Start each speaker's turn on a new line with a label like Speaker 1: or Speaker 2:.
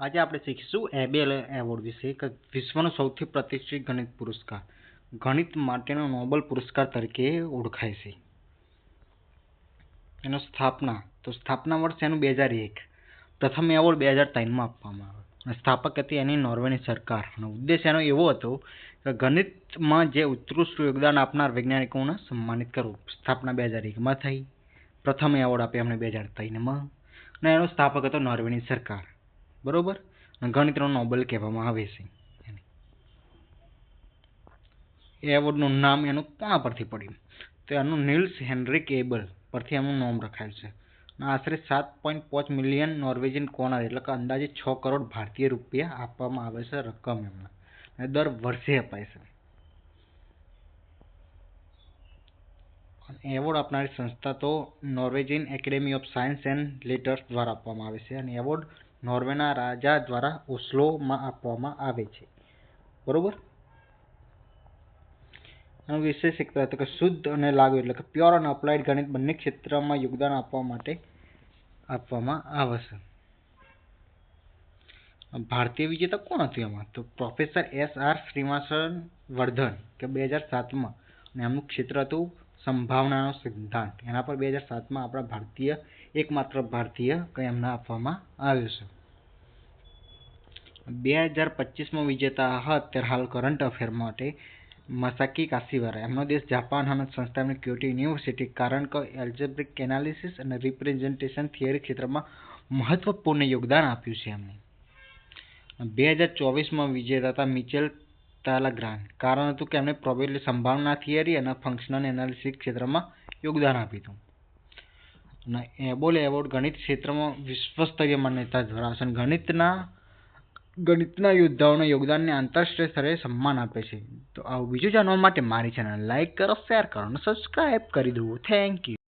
Speaker 1: આજે આપણે શીખીશું એબેલ એવોર્ડ વિશે કે વિશ્વનો સૌથી પ્રતિષ્ઠિત ગણિત પુરસ્કાર. ગણિત માટેનો નોબલ પુરસ્કાર તરીકે ઓળખાય છે. એનો સ્થાપના, તો સ્થાપના વર્ષ એનું બે હજાર એક. પ્રથમ એવોર્ડ બે હજાર ત્રણમાં આપવામાં આવ્યો અને સ્થાપક હતી એની નોર્વેની સરકાર. અને ઉદ્દેશ એનો એવો હતો કે ગણિતમાં જે ઉત્કૃષ્ટ યોગદાન આપનાર વૈજ્ઞાનિકોને સન્માનિત કરવું. સ્થાપના બે હજાર એકમાં થઈ. પ્રથમ એવોર્ડ આપ્યો એમને બે હજાર ત્રણમાં. અને એનો સ્થાપક હતો નોર્વેની સરકાર. બરોબર? ગણિતનો નોબેલ કહેવામાં આવે છે. એ એવોર્ડનું નામ એનું કોના પરથી પડ્યું? તો એનું નિલ્સ હેનરિક એબલ પરથી એનું નામ રખાયું છે. આશરે સાત પોઈન્ટ પાંચ મિલિયન નોર્વેજિયન કોના એટલે કે અંદાજે છ કરોડ ભારતીય રૂપિયા આપવામાં આવે છે રકમ એમને. અને દર વર્ષે અપાય છે. એવોર્ડ આપનારી સંસ્થા તો Norwegian academy of science and letters દ્વારા આપવામાં આવે છે. અને એવોર્ડ નોર્વેના રાજા દ્વારા ઓસ્લોમાં આપવામાં આવે છે. બરોબર? એનું વિશેષ એક તો કે શુદ્ધ અને લાગુ એટલે કે પ્યોર અને અપ્લાઇડ ગણિત બંને ક્ષેત્રમાં યોગદાન આપવા માટે આપવામાં આવશે. ભારતીય વિજેતા કોણ હતું એમાં તો professor S R Srinivasan Varadhan કે બે હજાર સાતમાં. અને એમનું ક્ષેત્ર હતું સંભાવનાનો સિદ્ધાંત. એના પર બે હજાર સાતમાં આપણા ભારતીય, એકમાત્ર ભારતીય એમને આપવામાં આવ્યું છે. બે હજાર પચીસમાં વિજેતા અત્યારે હાલ કરંટ અફેર માટે મસાકી કાશીવારા એમનો દેશ જાપાન અને સંસ્થા એમની ક્યોટો યુનિવર્સિટી કારણ કે એલ્જેબ્રિક એનાલિસિસ અને રિપ્રેઝન્ટેશન થિયરી ક્ષેત્રમાં મહત્વપૂર્ણ યોગદાન આપ્યું છે એમને બે હજાર ચોવીસમાં વિજેતા હતા મિચેલ તાલાગ્રાન કારણ હતું કે એમણે પ્રોબેબિલિટી સંભાવના થિયરી અને ફંક્શનલ એનાલિસિસ ક્ષેત્રમાં યોગદાન આપ્યું હતું. અને એબોલ એવોર્ડ ગણિત ક્ષેત્રમાં વિશ્વસ્તરીય માન્યતા ધરાવે છે ગણિતના ગણિતના યોદ્ધાઓના યોગદાનને આંતરરાષ્ટ્રીય સ્તરે સન્માન આપે છે. તો આવું બીજું જાણવા માટે મારી ચેનલ લાઇક કરો શેર કરો અને સબસ્ક્રાઈબ કરી દો થેન્ક યુ